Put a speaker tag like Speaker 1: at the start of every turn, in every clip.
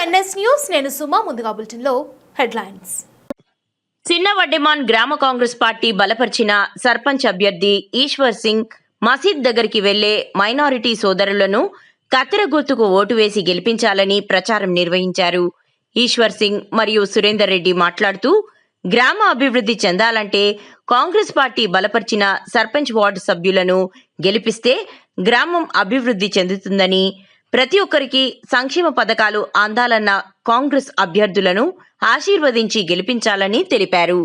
Speaker 1: NS news నేను సుమా ముందుగా బులెటిన్లో హెడ్లైన్స్.
Speaker 2: చిన్న వడ్డెమాన్ గ్రామ కాంగ్రెస్ పార్టీ బలపరిచిన సర్పంచ్ అభ్యర్థి ఈశ్వర్ సింగ్ మసీద్ దగ్గరికి వెళ్ళే మైనారిటీ సోదరులను కత్తెర గుర్తుకు ఓటు వేసి గెలిపించాలని ప్రచారం నిర్వహించారు. ఈశ్వర్ సింగ్ మరియు సురేందర్ రెడ్డి మాట్లాడుతూ గ్రామ అభివృద్ధి చెందాలంటే కాంగ్రెస్ పార్టీ బలపరిచిన సర్పంచ్ వార్డు సభ్యులను గెలిపిస్తే గ్రామం అభివృద్ధి చెందుతుందని ప్రతి ఒక్కరికి సంక్షేమ పథకాలు అందాలన్న కాంగ్రెస్ అభ్యర్థులను ఆశీర్వదించి గెలిపించాలని తెలిపారు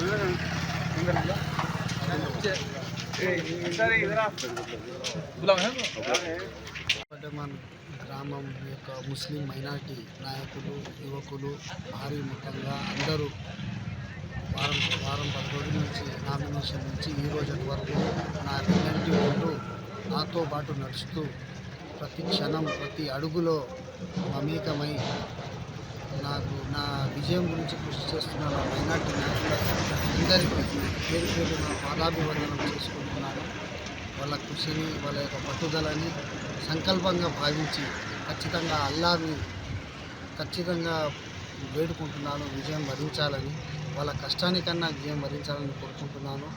Speaker 3: మీరు
Speaker 4: గ్రామం యొక్క ముస్లిం మైనార్టీ నాయకులు యువకులు భారీ మొత్తంగా అందరూ వారం వారం పది రోజుల నుంచి నామినేషన్ నుంచి ఈ రోజు వరకు నా వెన్నంటి ఉంటూ నాతో పాటు నడుస్తూ ప్రతి క్షణం ప్రతి అడుగులో మమేకమై నాకు నా విజయం గురించి కృషి చేస్తున్న నా మైనార్టీ నాయకులందరికీ పేరు పేరు నా పాదాభివందనం చేసుకుంటున్నాను. వాళ్ళ కృషిని వాళ్ళ యొక్క పట్టుదలని సంకల్పంగా భావించి ఖచ్చితంగా అల్లాని ఖచ్చితంగా వేడుకుంటున్నాను విజయం వరించాలని వాళ్ళ కష్టానికన్నా విజయం వరించాలని కోరుకుంటున్నాను.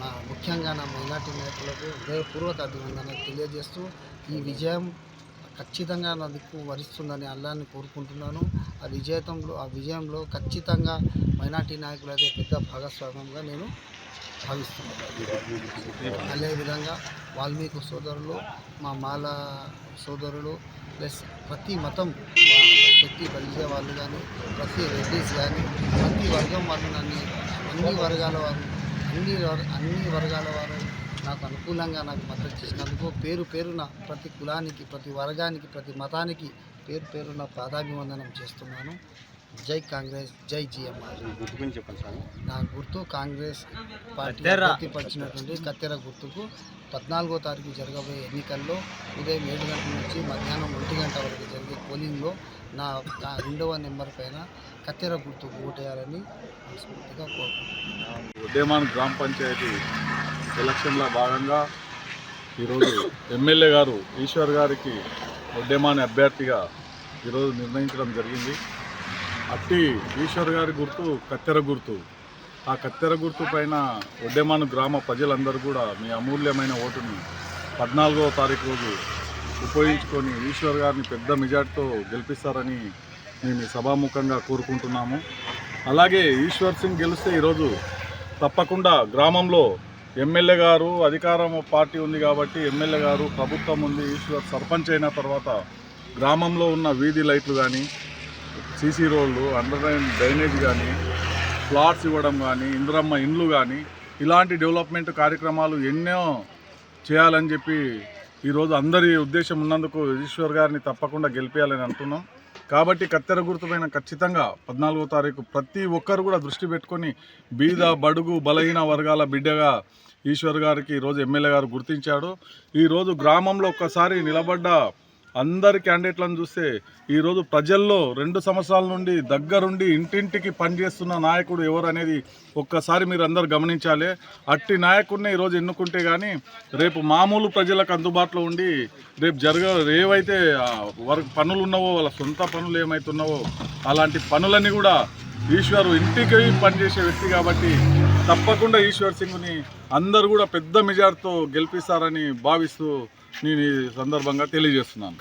Speaker 4: నా ముఖ్యంగా నా మైనార్టీ నాయకులకు హృదయపూర్వక అభినందనలు తెలియజేస్తూ ఈ విజయం ఖచ్చితంగా నా దిక్కు వరిస్తుందని అల్లాన్ని కోరుకుంటున్నాను. ఆ విజయతంలో ఆ విజయంలో ఖచ్చితంగా మైనార్టీ నాయకులైతే పెద్ద భాగస్వామ్యంగా నేను భావిస్తున్నాను. అదేవిధంగా వాల్మీకి సోదరులు మా మాల సోదరులు ప్లస్ ప్రతి మతం మా శక్తి కలిగే వాళ్ళు కానీ ప్రతి రెడ్డిస్ కానీ ప్రతి వర్గం వాళ్ళు నన్ను అన్ని వర్గాల వారు అన్ని అన్ని వర్గాల వారు నాకు అనుకూలంగా నాకు మద్దతు చేసినందుకు పేరు పేరున ప్రతి కులానికి ప్రతి వర్గానికి ప్రతి మతానికి పేరు పేరున పాదాభివందనం చేస్తున్నాను. జై కాంగ్రెస్ జై జిఎంఆర్. నా గుర్తు కాంగ్రెస్ పార్టీ అభ్యర్థిపరిచినటువంటి కత్తెర గుర్తుకు పద్నాలుగో తారీఖు జరగబోయే ఎన్నికల్లో ఉదయం ఏడు గంటల నుంచి మధ్యాహ్నం ఒంటి గంట వరకు జరిగే పోలింగ్లో నా నా రెండవ నెంబర్ పైన కత్తెర గుర్తుకు ఓటేయాలని మనస్ఫూర్తిగా కోరుకుంటున్నాను.
Speaker 5: ఉద్యమాన్ గ్రామ పంచాయతీ ఎలక్షన్లో భాగంగా ఈరోజు ఎమ్మెల్యే గారు ఈశ్వర్ గారికి ఉద్యమాన్ అభ్యర్థిగా ఈరోజు నిర్ణయించడం జరిగింది. అట్టి ఈశ్వర్ గారి గుర్తు కత్తెర గుర్తు. ఆ కత్తెర గుర్తు పైన ఉద్యమాన్ గ్రామ ప్రజలందరూ కూడా మీ అమూల్యమైన ఓటుని పద్నాలుగవ తారీఖు రోజు ఉపయోగించుకొని ఈశ్వర్ గారిని పెద్ద మెజార్టీతో గెలిపిస్తారని మేము సభాముఖంగా కోరుకుంటున్నాము. అలాగే ఈశ్వర్ సింగ్ గెలిస్తే ఈరోజు తప్పకుండా గ్రామంలో ఎమ్మెల్యే గారు అధికారం పార్టీ ఉంది కాబట్టి ఎమ్మెల్యే గారు ప్రభుత్వం ఉంది ఈశ్వర్ సర్పంచ్ అయిన తర్వాత గ్రామంలో ఉన్న వీధి లైట్లు కానీ సీసీ రోడ్లు అండర్ డ్రైనేజ్ కానీ ప్లాట్స్ ఇవ్వడం కానీ ఇందిరమ్మ ఇండ్లు కానీ ఇలాంటి డెవలప్మెంట్ కార్యక్రమాలు ఎన్నో చేయాలని చెప్పి ఈరోజు అందరి ఉద్దేశం ఉన్నందుకు ఈశ్వర్ గారిని తప్పకుండా గెలిపేయాలని అంటున్నాం. కాబట్టి కత్తెర గుర్తుపైన ఖచ్చితంగా పద్నాలుగో తారీఖు ప్రతి ఒక్కరు కూడా దృష్టి పెట్టుకొని బీద బడుగు బలహీన వర్గాల బిడ్డగా ఈశ్వర్ గారికి ఈరోజు ఎమ్మెల్యే గారు గుర్తించాడు. ఈరోజు గ్రామంలో ఒక్కసారి నిలబడ్డ అందరి క్యాండిడేట్లను చూస్తే ఈరోజు ప్రజల్లో రెండు సంవత్సరాల నుండి దగ్గరుండి ఇంటింటికి పనిచేస్తున్న నాయకుడు ఎవరు అనేది ఒక్కసారి మీరు అందరు గమనించాలి. అట్టి నాయకుడిని ఈరోజు ఎన్నుకుంటే కానీ రేపు మామూలు ప్రజలకు అందుబాటులో ఉండి రేపు జరగ ఏవైతే వర్క్ పనులు ఉన్నావో వాళ్ళ సొంత పనులు ఏమైతున్నావో అలాంటి పనులన్నీ కూడా ఈశ్వరు ఇంటికి పనిచేసే వ్యక్తి కాబట్టి తప్పకుండా ఈశ్వర్ సింగ్ని అందరు కూడా పెద్ద మెజార్తో గెలిపిస్తారని భావిస్తూ నేను ఈ సందర్భంగా తెలియజేస్తున్నాను.